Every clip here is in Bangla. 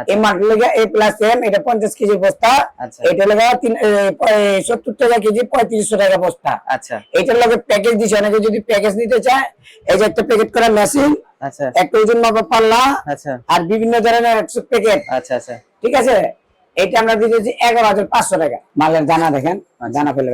আচ্ছা। এই মাটির লেগে এ প্লাস এম এটা পঞ্চাশ কেজি বস্তা। আচ্ছা। এটা লেগে তিন সত্তর টাকা কেজি পঁয়ত্রিশশো টাকা বস্তা। আচ্ছা। এটার লগে প্যাকেজ দিছে। অনেকে যদি প্যাকেজ নিতে চায় এই যে একটা প্যাকেট করা মেশিন আচ্ছা। একটা ওজন মাপা পাল্লা আচ্ছা। আর বিভিন্ন ধরনের একশো প্যাকেট আচ্ছা আচ্ছা। ঠিক আছে? এটা আমরা দিতেছি এগারো হাজার পাঁচশো টাকা। মালের দানা দেখেন দানা ফেলে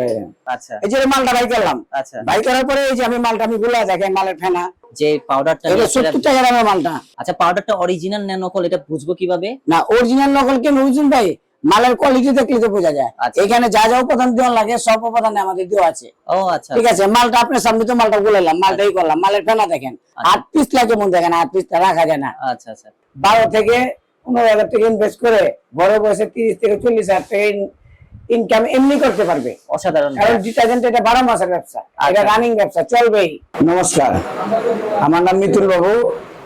আচ্ছা। এই যে মালটা বাই করলাম আচ্ছা। বাই করার পরে এই যে আমি মালটা আমি গুলা দেখেন মালের ফেনা। যে পাউডারটা সত্তর টাকা দামের মালটা। আচ্ছা পাউডারটা অরিজিনাল না নকল এটা বুঝব কীভাবে? না অরিজিনাল নকল কেন বুঝুন ভাই মালের কোয়ালিটি দেখলে তো বোঝা যায়। আচ্ছা। এখানে যা যা উপাদান দেওয়া লাগে সব উপাদান আমাদের দেওয়া আছে। ও আচ্ছা। ঠিক আছে মালটা আপনার সামনে তো মালটা গুলাইলাম মালটাই করলাম। মালের ফেনা দেখেন। আট পিস লাগে মন দেখেন আট পিস রাখা যায় না। আচ্ছা আচ্ছা। বারো থেকে পনেরো হাজার টাকা ইনভেস্ট করে বড় বয়সে তিরিশ থেকে চল্লিশ হাজার টাকা ইনকাম এমনি করতে পারবে। অসাধারণ। কারণ ডিটারজেন্ট এটা বারো মাসের ব্যবসা এটা আচ্ছা। রানিং ব্যবসা চলবেই। নমস্কার। আমার নাম মিতুল বাবু।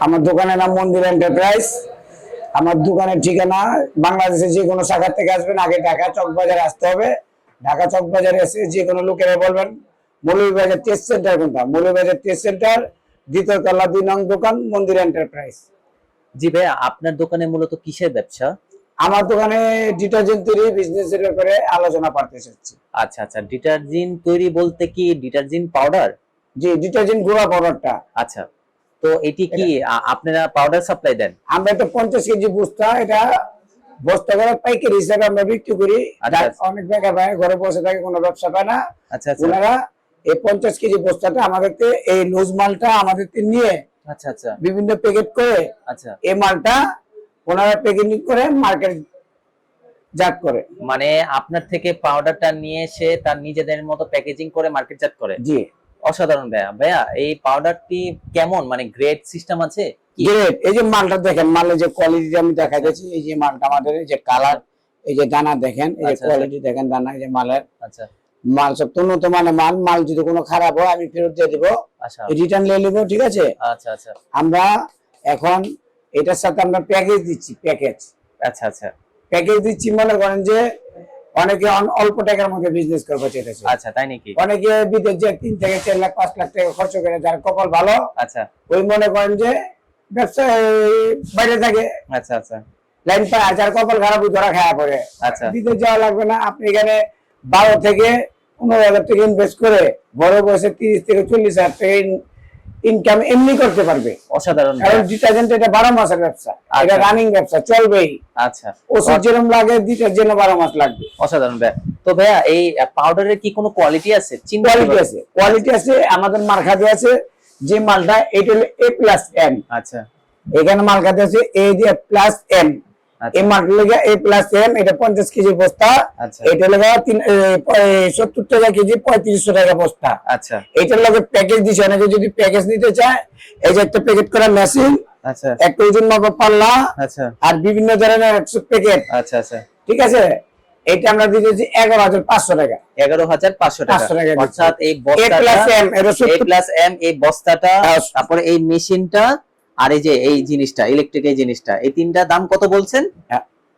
আমার দোকানের নাম মন্দির এন্টারপ্রাইজ আমার দোকানের ঠিকানা বাংলাদেশে যে কোনো শাখা থেকে আসবেন আগে ঢাকা চকবাজারে আসতে হবে। ঢাকা চকবাজারে এসে যে কোনো লোকেরা বলবেন মৌলভীবাজার টেস্ট সেন্টার কোনটা? মৌলভীবাজার টেস্ট সেন্টার দ্বিতীয় তলা দুই নং দোকান মন্দির এন্টারপ্রাইজ জি ভাইয়া আপনার দোকানে মূলত কিসের ব্যবসা? আমার দোকানে ডিটারজেন্ট তৈরি বিজনেস এর ব্যাপারে আলোচনা করতে এসেছি আচ্ছা আচ্ছা ডিটারজেন্ট তৈরি বলতে কি ডিটারজেন্ট পাউডার? যে ডিটারজেন্ট গুঁড়া পাউডারটা। আচ্ছা তো এটি কি আপনারা পাউডার সাপ্লাই দেন? আমরা একটা পঞ্চাশ কেজি বস্তা এটা বস্তা করে পাইকারি হিসাবে আমরা বিক্রি করি। আচ্ছা, আচ্ছা। অনেক জায়গা পায় ঘরে বসে থাকে কোনো ব্যবসা পায় না। আচ্ছা আচ্ছা। ওনারা এই পঞ্চাশ কেজি বস্তাটা আমাদেরকে এই লুজ মালটা আমাদেরকে নিয়ে আচ্ছা আচ্ছা। বিভিন্ন প্যাকেট করে আচ্ছা। এই মালটা ওনারা প্যাকেটিং করে মার্কেট জাত করে। মানে আপনার থেকে পাউডারটা নিয়ে এসে তার নিজেদের মতো প্যাকেজিং করে মার্কেটজাত করে? জি। অসাধারণ ভাইয়া। ভাইয়া এই পাউডারটি কেমন? মানে গ্রেড সিস্টেম আছে কি? গ্রেট এই যে মালটা দেখেন মালের যে কোয়ালিটি আমি দেখা যাচ্ছি এই যে মালটা আমাদের এই যে কালার এই যে দানা দেখেন এই যে আচ্ছা, কোয়ালিটি দেখেন দানা এই যে মালের। আচ্ছা। মাল সব তো উন্নত মানের মাল মাল যদি কোনো খারাপ হয় আমি ফেরত দিয়ে দিব। আচ্ছা। রিটার্ন নিয়ে নিবো ঠিক আছে? আচ্ছা আচ্ছা। আমরা এখন এটার সাথে আমরা প্যাকেজ দিচ্ছি প্যাকেজ আচ্ছা আচ্ছা। প্যাকেজ দিচ্ছি মনে করেন যে অনেকে অল্প টাকার মধ্যে বিজনেস করবে চেয়েছে আচ্ছা তাই নাকি? অনেকে বিদেশ যে তিন থেকে চার লাখ পাঁচ লাখ টাকা খরচ করে যার কপাল ভালো। আচ্ছা। ওই মনে করেন যে ব্যবসা বাইরে থাকে। আচ্ছা আচ্ছা। লাইন পায় যার কপাল খারাপ ধরা খাওয়া পড়ে। আচ্ছা। বিদেশ যাওয়া লাগবে না আপনি এখানে বারো থেকে পনেরো হাজার টাকা ইনভেস্ট করে বড় বয়সে তিরিশ থেকে চল্লিশ হাজার টাকা ইনকাম এমনি করতে পারবে। অসাধারণ। কারণ ডিটারজেন্ট এটা বারো মাসের ব্যবসা। এটা আচ্ছা। রানিং ব্যবসা চলবেই। আচ্ছা। ওষুধ যেরকম লাগে ডিটারজেন্ট বারো মাস লাগবে। অসাধারণ ভাইয়া তো ভাইয়া এই পাউডারের কি কোনো কোয়ালিটি আছে? কোয়ালিটি আছে। কোয়ালিটি আছে আমাদের মার্কাতে আছে যে মালটা এটা হলো এ প্লাস এম আচ্ছা। এখানে মার্কাতে আছে এ দিয়ে প্লাস এম আচ্ছা এই মালটা লেগে এ প্লাস এম এটা পঞ্চাশ কেজি বস্তা। আচ্ছা। এটা লেগে সত্তর টাকা কেজি পঁয়ত্রিশশো টাকা বস্তা। আচ্ছা। এটার লগে প্যাকেজ দিছে অনেকে যদি প্যাকেজ নিতে চায় এই যে একটা প্যাকেট করা মেশিন আচ্ছা। একটা ওজন মাপা পাল্লা আচ্ছা। আর বিভিন্ন ধরনের একশো প্যাকেট আচ্ছা আচ্ছা। ঠিক আছে? এটা আমরা দিতেছি এগারো হাজার পাঁচশো টাকা। এগারো হাজার পাঁচশো টাকা। 500 টাকা দিচ্ছি। অর্থাৎ এই এ প্লাস এম এই বস্তাটা। তারপরে এই মেশিনটা আর এই যে এই জিনিসটা ইলেকট্রিক এই জিনিসটা এই তিনটা দাম কত বলছেন?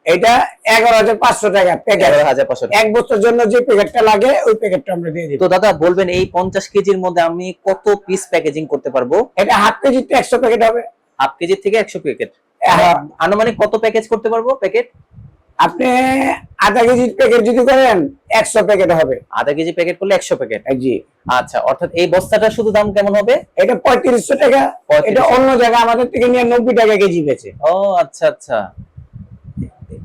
এটা এগারো হাজার পাঁচশো টাকা প্যাকেট এগারো হাজার পাঁচশো এক বছর জন্য যে প্যাকেটটা লাগে ওই প্যাকেটটা আমরা দিয়ে দিই তো দাদা বলবেন এই পঞ্চাশ কেজির মধ্যে আমি কত পিস প্যাকেজিং করতে পারব? এটা হাফ কেজি একশো প্যাকেট হবে। হাফ কেজির থেকে একশো প্যাকেট হ্যাঁ। আনুমানিক কত প্যাকেজ করতে পারব প্যাকেট আপনি আধা কেজির প্যাকেট যদি করেন একশো প্যাকেট হবে। আধা কেজি প্যাকেট করলে একশো প্যাকেট জি। আচ্ছা অর্থাৎ এই বস্তাটা শুধু দাম কেমন হবে? এটা পঁয়ত্রিশশো টাকা। এটা অন্য জায়গা আমাদের থেকে নিয়ে নব্বই টাকা কেজি বেচে। ও আচ্ছা আচ্ছা।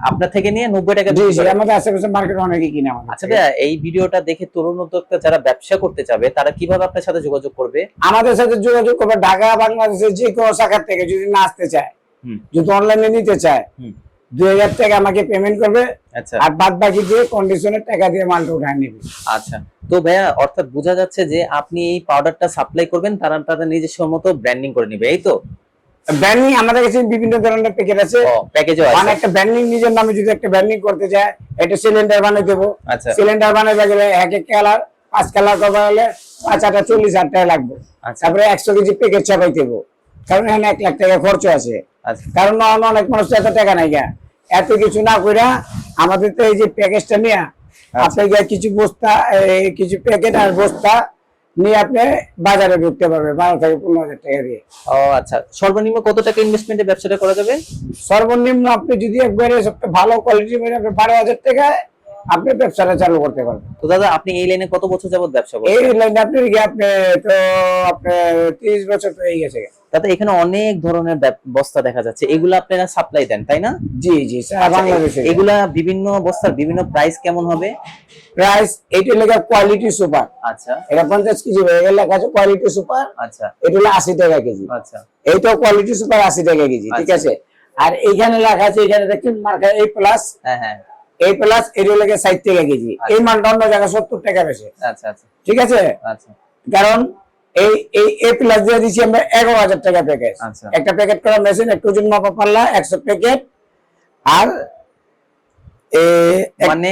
আপনার থেকে নিয়ে নব্বই টাকা। আমাদের আশেপাশে মার্কেট অনেকে কিনে আমাদের আচ্ছা এই ভিডিওটা দেখে তরুণ উদ্যোক্তা যারা ব্যবসা করতে যাবে তারা কীভাবে আপনার সাথে যোগাযোগ করবে? আমাদের সাথে যোগাযোগ করবে ঢাকা বাংলাদেশের যে কোনো শাখার থেকে যদি না আসতে চায় যদি অনলাইনে নিতে চায়। দুই হাজার টাকা আমাকে পেমেন্ট করবে আচ্ছা। আর বাদ বাকি দিয়ে কন্ডিশনের টাকা দিয়ে মালটা উঠায় নিবে। আচ্ছা। তো ভাইয়া অর্থাৎ বোঝা যাচ্ছে যে আপনি এই পাউডারটা সাপ্লাই করবেন তারা তাদের নিজস্ব মতো ব্র্যান্ডিং করে নিবে এই তো? ব্র্যান্ডিং আমাদের কাছে বিভিন্ন ধরনের প্যাকেট আছে। ও প্যাকেজও মানে একটা ব্র্যান্ডিং নিজের নামে যদি একটা ব্র্যান্ডিং করতে চায় একটা সিলিন্ডার বানিয়ে দেবো। আচ্ছা। সিলিন্ডার গেলে এক এক কালার পাঁচ কালার কভার হলে পাঁচ আটা চল্লিশ হাজার টাকা লাগবে। আচ্ছা। তারপরে একশো কেজি প্যাকেট চাপাই দেবো কারণ এখানে এক লাখ টাকা খরচ আছে। আচ্ছা। কারণ অনেক মানুষ এত টাকা নাই গা। এত কিছু না কইরা আমাদের তো এই যে প্যাকেজটা নিয়ে আচ্ছা। আপনি গিয়ে কিছু বস্তা কিছু প্যাকেট আর বস্তা নিয়ে আপনি বাজারে ঢুকতে পারবে বারো থেকে পনেরো হাজার টাকা দিয়ে। ও আচ্ছা। সর্বনিম্ন কত টাকা ইনভেস্টমেন্টে ব্যবসাটা করা যাবে? সর্বনিম্ন আপনি যদি একবারে সবচেয়ে ভালো কোয়ালিটি মানে আপনি বারো হাজার টাকায় আপনি ব্যবসাটা চালু করতে পারবেন। তো দাদা আপনি এই লাইনে কত বছর যাবত ব্যবসা করেন এই লাইনে আপনি কি আপনি তো আপনার তিরিশ বছর হয়ে গেছে। দাদা এখানে অনেক ধরনের বস্তা দেখা যাচ্ছে। এগুলো আপনারা সাপ্লাই দেন তাই না? জি জি সারা বাংলাদেশে। এগুলা বিভিন্ন বস্তার বিভিন্ন প্রাইস কেমন হবে? প্রাইস এইটা লেখা কোয়ালিটি সুপার আচ্ছা। এটা পঞ্চাশ কেজি হয়ে গেলে লেখা আছে কোয়ালিটি সুপার আচ্ছা। এটা হলো আশি টাকা কেজি। আচ্ছা। এইটাও কোয়ালিটি সুপার আশি টাকা কেজি ঠিক আচ্ছা। আছে? আর এইখানে লেখা আছে এখানে দেখেন মার্কা এই প্লাস হ্যাঁ হ্যাঁ। এই প্লাস এটা লেগে ষাট টাকা কেজি। এই মালটা অন্য জায়গায় সত্তর টাকা বেশি। আচ্ছা আচ্ছা। ঠিক আছে? আচ্ছা। কারণ এই এই এ প্লাস দিয়ে দিচ্ছি আমরা এগারো হাজার টাকা আচ্ছা। একটা প্যাকেট করা মেশিন একটু ওজন মাপা পাল্লা একশো প্যাকেট আর মানে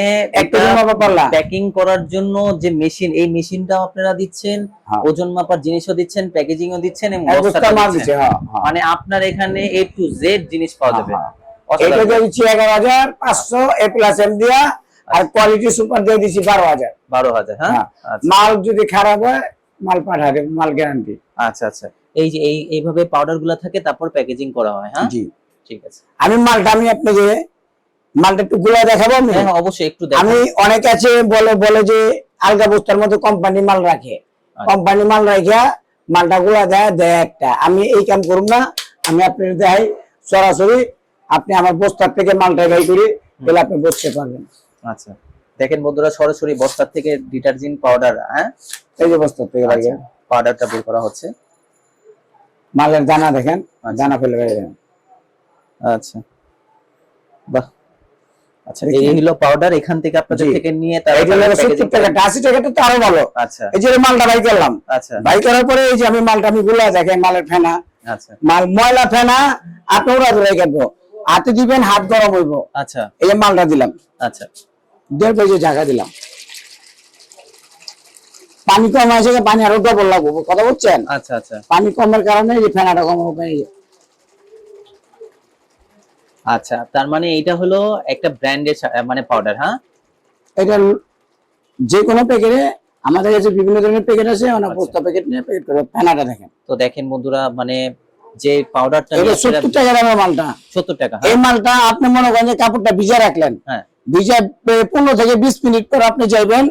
প্যাকিং করার জন্য যে মেশিন এই মেশিনটাও আপনারা দিচ্ছেন হ্যাঁ। ওজন মাপার জিনিসও দিচ্ছেন প্যাকেজিংও দিচ্ছেন হ্যাঁ হ্যাঁ। মানে আপনার এখানে এ টু জেড জিনিস পাওয়া যাবে। এটা দিয়ে দিচ্ছি এগারো হাজার পাঁচশো এ প্লাস এম দিয়া আর কোয়ালিটি সুপার দিয়ে দিচ্ছি বারো হাজার। বারো হাজার হ্যাঁ? হ্যাঁ। আচ্ছা। মাল যদি খারাপ হয় মাল পাঠাবে মাল গ্যারান্টি আচ্ছা আচ্ছা। এই যে এই এইভাবে পাউডারগুলা থাকে তারপর প্যাকেজিং করা হয় হ্যাঁ? জি। ঠিক আছে। আমি মালটা আমি আপনাকে মালটা একটু গুলা দেখাবো আমি? হ্যাঁ হ্যাঁ, অবশ্যই একটু আমি অনেক আছে বলে বলে যে আলগা বস্তার মতো কোম্পানি মাল রাখে। আচ্ছা। কোম্পানি মাল রাখিয়া মালটা গুলা দেয় দেয় একটা। আমি এই কাম করুন না আমি আপনার দেখাই সরাসরি। আপনি আমার বস্তার থেকে মালটা বাই করে তাহলে আপনি বসতে পারবেন। আচ্ছা। দেখেন বন্ধুরা সরাসরি বস্তার থেকে ডিটারজেন্ট পাউডার হ্যাঁ? এই যে বস্তার থেকে আচ্ছা, লাগিয়ে পাউডারটা বের করা হচ্ছে। মালের দানা দেখেন আচ্ছা। দানা ফেলে রাখেন আচ্ছা। বাহ। আচ্ছা। এই হলো পাউডার এখান থেকে আপনাদের থেকে নিয়ে হলো সত্তর টাকাটা আশি টাকাটা তো আরও ভালো। আচ্ছা। এই যে মালটা বাই করলাম। আচ্ছা। বাই করার পরে এই যে আমি মালটা আমি গুলা দেখেন মালের ফেনা। আচ্ছা। মাল ময়লা ফেনা আপনি উড়া ধরে কাটবো হাতে দিবেন হাত গরম হইব। আচ্ছা। এই মালটা দিলাম। আচ্ছা। দেড় কেজি ঢাকা দিলাম। পানি কম আছে পানি আরও ডবল লাগবো কথা বলছেন? আচ্ছা আচ্ছা। পানি কমের কারণে এই ফেনাটা কম হবে আচ্ছা তার মানে এইটা হলো একটা ব্র্যান্ডের মানে পাউডার হ্যাঁ? এটা যে কোনো প্যাকেটে আমাদের কাছে বিভিন্ন ধরনের প্যাকেট আছে অনেক আচ্ছা। বস্তা প্যাকেট নিয়ে প্যাকেট করে ফেনাটা দেখেন। তো দেখেন বন্ধুরা মানে যে পাউডারটা সত্তর টাকা দামের মালটা। সত্তর টাকা এই হ্যাঁ মালটা আপনি মনে করেন যে কাপড়টা ভিজা রাখলেন। হ্যাঁ। ভিজা পনেরো থেকে বিশ মিনিট পর আপনি যাইবেন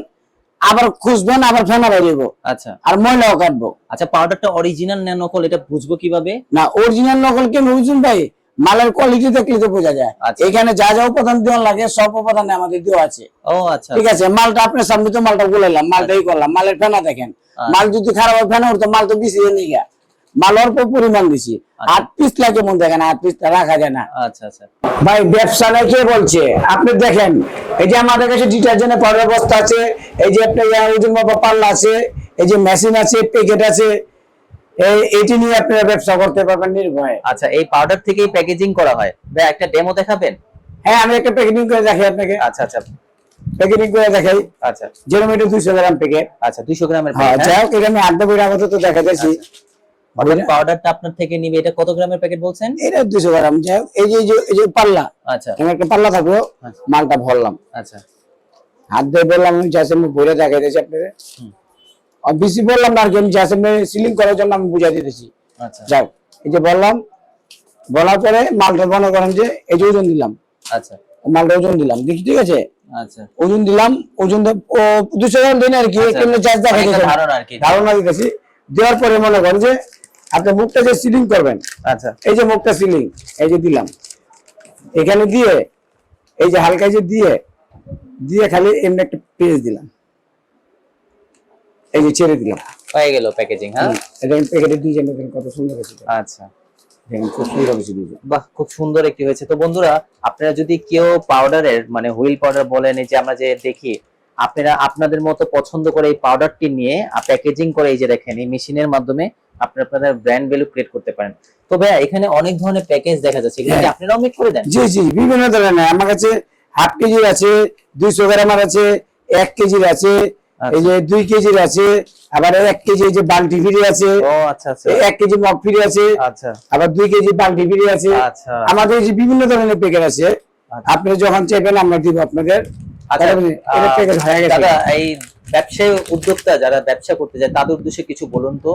আবার খুঁজবেন আবার ফেনা বেরিয়ে আচ্ছা। আর ময়লাও কাটবো। আচ্ছা পাউডারটা অরিজিনাল না নকল এটা বুঝব কীভাবে? না অরিজিনাল নকল কেন? বুঝুন ভাই মালের কোয়ালিটি দেখলে তো বোঝা যায়। আচ্ছা। এখানে যা যা উপাদান দেওয়া লাগে সব উপাদান আমাদের দেওয়া আছে। ও আচ্ছা ঠিক আছে মালটা আপনার সামনে তো মালটা গুলাইলাম মালটাই করলাম মালের ফেনা দেখেন। আচ্ছা। মাল যদি খারাপ হয় ফেনা উঠতো মাল তো বেশি নিয়ে গা। মাল অল্প পরিমাণ দিছি। আট পিস লাগে মন দেখেন আট পিসটা রাখা যায় না। আচ্ছা আচ্ছা। ভাই ব্যবসা নাই কে বলছে? আপনি দেখেন এই যে আমাদের কাছে ডিটারজেন্টের পাউডার বস্তা আছে এই যে আপনার ওজন মাপা পাল্লা আছে এই যে মেশিন আছে প্যাকেট আছে এটি নিয়ে আপনারা ব্যবসা করতে পারবেন নির্ভয়ে। আচ্ছা এই পাউডার থেকেই প্যাকেজিং করা হয়। ভাই একটা ডেমো দেখাবেন? হ্যাঁ আমি একটা প্যাকেটিং করে দেখাই আপনাকে। আচ্ছা আচ্ছা। প্যাকেটিং করে দেখাই। আচ্ছা। যেরকম এটা দুইশো গ্রাম প্যাকেট আচ্ছা দুইশো গ্রামের এটা আমি আড্ডা আপাতত দেখা যাচ্ছি অর্থাৎ পাউডারটা আপনার থেকে নিবে এটা কত গ্রামের প্যাকেট বলছেন? এটা দুইশো গ্রাম। এই যে এই যে- পাল্লা। আচ্ছা। এখানে একটা পাল্লা থাকল মালটা ভরলাম। আচ্ছা। হাত দিয়ে বললাম আমি যাচ্ছে আমি ভরে দেখাই দিয়েছি আপনাদের আর বেশি বললাম না আর কি আমি যাচ্ছে সিলিং করার জন্য আমি বুঝাই দিতেছি। আচ্ছা। যাও। এই যে বললাম বলার পরে মালটা মনে করেন যে এই যে ওজন দিলাম। আচ্ছা। মালটা ওজন দিলাম। দেখি ঠিক আছে? আচ্ছা। ওজন দিলাম ওজন দুশো গ্রাম দিন আর কি আচ্ছা। চার্জ দেখা ধারণা আর কি। ধারণা দিতেছি। দেওয়ার পরে মনে করেন যে আপনি মুখটা যে সিলিং করবেন আচ্ছা। এই যে মুখটা সিলিং এই যে দিলাম। এখানে দিয়ে এই যে হালকা যে দিয়ে দিয়ে খালি এমনি একটা পেজ দিলাম। এই যে ছেড়ে দিলাম। হয়ে গেল প্যাকেজিং হ্যাঁ? এটা প্যাকেটে ডিজাইন দেখেন কত সুন্দর হয়েছে। আচ্ছা। দেখেন খুব সুন্দর বাহ খুব সুন্দর একটি হয়েছে। তো বন্ধুরা আপনারা যদি কেউ পাউডারের মানে হুইল পাউডার বলেন যে আমরা যে দেখি আপনারা আপনাদের মতো পছন্দ করে এই পাউডারটি নিয়ে প্যাকেজিং করে এই যে দেখেন এই মেশিনের মাধ্যমে আপনারা আপনাদের ব্র্যান্ড ভ্যালু ক্রিয়েট করতে পারেন। তো ভাইয়া এখানে অনেক ধরনের প্যাকেজ দেখা যাচ্ছে। এগুলো কি হ্যাঁ। আপনারাও মেক করে দেন? জি জি বিভিন্ন ধরনের। আমার কাছে হাফ কেজির আছে দুইশো গ্রামের আছে এক কেজির আছে এই যে দুই কেজির আছে আবার এক কেজি এই যে বালতি ফিরি আছে ও আচ্ছা আচ্ছা। এই এক কেজি মগ ফিরি আছে আচ্ছা। আবার দুই কেজি বালতি ফিরি আছে। আচ্ছা। আমাদের যে বিভিন্ন ধরনের প্যাকেট আছে। আচ্ছা। আপনি যখন চাইবেন আমরা দিব আপনাদের। আচ্ছা দাদা এই ব্যবসায়ী উদ্যোক্তা যারা ব্যবসা করতে যায় তাদের উদ্দেশ্যে কিছু বলুন তো।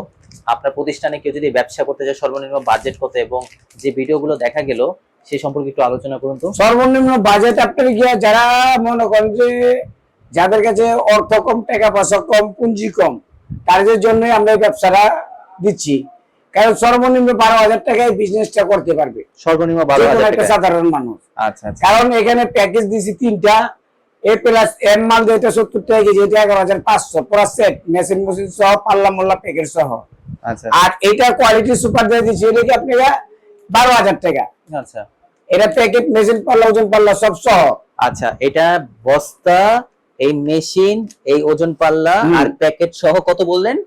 আপনার প্রতিষ্ঠানে কেউ যদি ব্যবসা করতে যায় সর্বনিম্ন বাজেট কত এবং যে ভিডিওগুলো দেখা গেল সেই সম্পর্কে একটু আলোচনা করুন তো। সর্বনিম্ন বাজেট আপনার গিয়া যারা মনে করেন যে যাদের কাছে অর্থ কম টাকা পয়সা কম পুঁজি কম তাদের জন্য আমরা এই ব্যবসাটা দিচ্ছি। কারণ সর্বনিম্ন বারো হাজার টাকায় বিজনেসটা করতে পারবে। সর্বনিম্ন বারো হাজার সাধারণ মানুষ। আচ্ছা আচ্ছা। কারণ এখানে প্যাকেজ দিছি তিনটা। এ প্লাস এম মাল যেটা সত্তর টাকা কেজি এটা এগারো হাজার পাঁচশো। পুরা সেট মেশিন মেশিন সহ পাল্লা মোল্লা প্যাকেট সহ। আচ্ছা। আর এটা কোয়ালিটি সুপার দিয়ে দিচ্ছি এটা কি আপনারা বারো হাজার টাকা? আচ্ছা। এটা প্যাকেট মেশিন পাল্লা ওজন পাল্লা সব সহ। আচ্ছা এটা বস্তা এই মেশিন এই ওজন পাল্লা আর প্যাকেট সহ কত বললেন?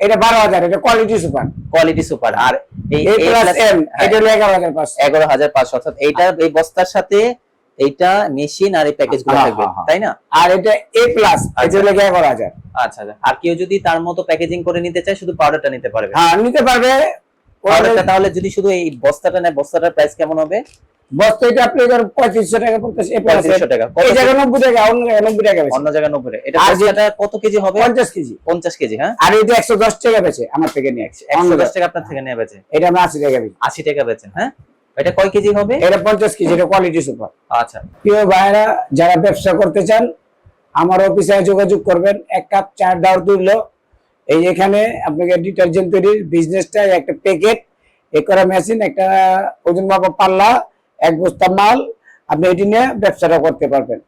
এটা বারো হাজার এটা কোয়ালিটি সুপার কোয়ালিটি সুপার আর এই হ্যাঁ, এগারো হাজার পাঁচশো। এগারো হাজার পাঁচশো অর্থাৎ এইটা এই বস্তার সাথে এইটা মেশিন আর এই প্যাকেজগুলো হ্যাঁ, থাকবে হ্যাঁ, হ্যাঁ। তাই না? আর এটা এ প্লাস এটা আচ্ছা। হলো এগারো হাজার আচ্ছা আচ্ছা। আর কেউ যদি তার মতো প্যাকেজিং করে নিতে চায় শুধু পাউডারটা নিতে পারবে? হ্যাঁ নিতে পারবে। পাউডারটা তাহলে যদি শুধু এই বস্তাটা নেয় বস্তাটার প্রাইস কেমন হবে? বস্তা এটা আপনি এবার পঁয়ত্রিশশো টাকা পড়তেছে এ প্লাস পঁয়ত্রিশশো টাকা। এই জায়গায় নব্বই টাকা অন্য জায়গায় নব্বই টাকা অন্য জায়গায় নব্বই টাকা। এটা কত কেজি হবে? পঞ্চাশ কেজি। পঞ্চাশ কেজি হ্যাঁ? আর এটা একশো দশ টাকা বেছে আমার থেকে নিয়ে একশো দশ টাকা আপনার থেকে নেওয়া বেচে। এটা আমরা আশি টাকা বেছি আশি টাকা বেচেন হ্যাঁ? এটা কয় কেজি হবে? এটা পঞ্চাশ কেজি এটা কোয়ালিটি সুপার আচ্ছা। প্রিয় ভাইরা যারা ব্যবসা করতে চান আমার অফিসে যোগাযোগ করবেন। এক কাপ চার দাওয়ার তুললো। এই এখানে আপনাকে ডিটারজেন্ট তৈরির বিজনেসটা একটা প্যাকেট এ করা মেশিন একটা ওজন মাপা পাল্লা এক বস্তা মাল আপনি এটি নিয়ে ব্যবসাটা করতে পারবেন।